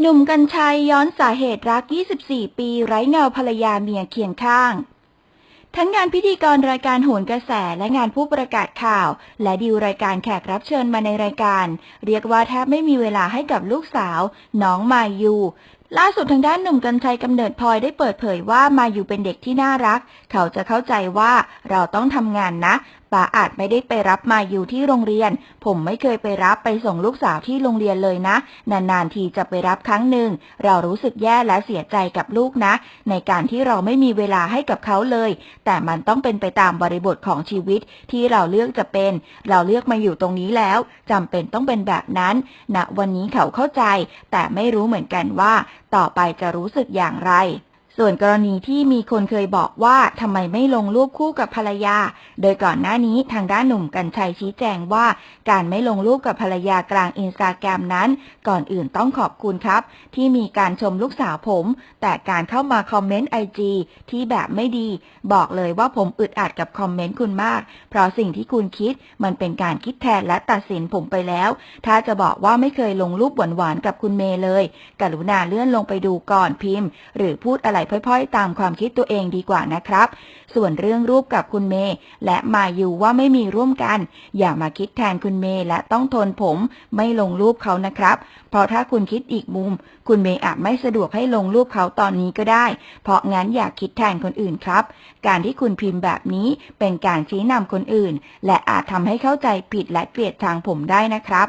หนุ่มกัญชัยย้อนสาเหตุรัก 24 ปีไร้เงาภรรยาเมียเคียงข้าง ทั้งงานพิธีกรรายการโหนกระแสและงานผู้ประกาศข่าว และดีลรายการแขกรับเชิญมาในรายการ เรียกว่าแทบไม่มีเวลาให้กับลูกสาว น้องมายูล่าสุดทางด้านหนุ่มกัญชัยกำเนิดพลอยได้เปิดเผยว่ามายูเป็นเด็กที่น่ารัก เขาจะเข้าใจว่าเราต้องทำงานนะป๋าอาจไม่ได้ไปรับมาอยู่ที่โรงเรียน ผมไม่เคยไปรับไปส่งลูกสาวที่โรงเรียนเลยนะ นานๆทีจะไปรับครั้งหนึ่ง เรารู้สึกแย่และเสียใจกับลูกนะ ในการที่เราไม่มีเวลาให้กับเขาเลย แต่มันต้องเป็นไปตามบริบทของชีวิตที่เราเลือกจะเป็น เราเลือกมาอยู่ตรงนี้แล้วจำเป็นต้องเป็นแบบนั้นณวันนี้เขาเข้าใจ แต่ไม่รู้เหมือนกันว่า ต่อไปจะรู้สึกอย่างไร ส่วนกรณีที่มีคนเคยบอกว่าทำไมไม่ลงรูปคู่กับภรรยา โดยก่อนหน้านี้ทางด้านหนุ่มกัญชัยชี้แจงว่า การไม่ลงรูปกับภรรยากลางอินสตาแกรมนั้น ก่อนอื่นต้องขอบคุณครับ ที่มีการชมลูกสาวผม แต่การเข้ามาคอมเมนต์ไอจีที่แบบไม่ดี บอกเลยว่าผมอึดอัดกับคอมเมนต์คุณมาก เพราะสิ่งที่คุณคิดมันเป็นการคิดแทนและตัดสินผมไปแล้ว ถ้าจะบอกว่าไม่เคยลงรูปหวานๆกับคุณเมย์เลย กรุณาเลื่อนลงไปดูก่อนพิมพ์ หรือพูดอะไรพร่อยๆ ตามความคิดตัวเองดีกว่านะครับ ส่วนเรื่องรูปกับคุณเมย์และมาอยู่ว่าไม่มีร่วมกัน อย่ามาคิดแทนคุณเมย์และต้องทนผมไม่ลงรูปเขานะครับ เพราะถ้าคุณคิดอีกมุม คุณเมย์อาจไม่สะดวกให้ลงรูปเขาตอนนี้ก็ได้ เพราะงั้นอย่าคิดแทนคนอื่นครับ การที่คุณพิมพ์แบบนี้เป็นการชี้นำคนอื่น และอาจทำให้เข้าใจผิดและเกลียดทางผมได้นะครับ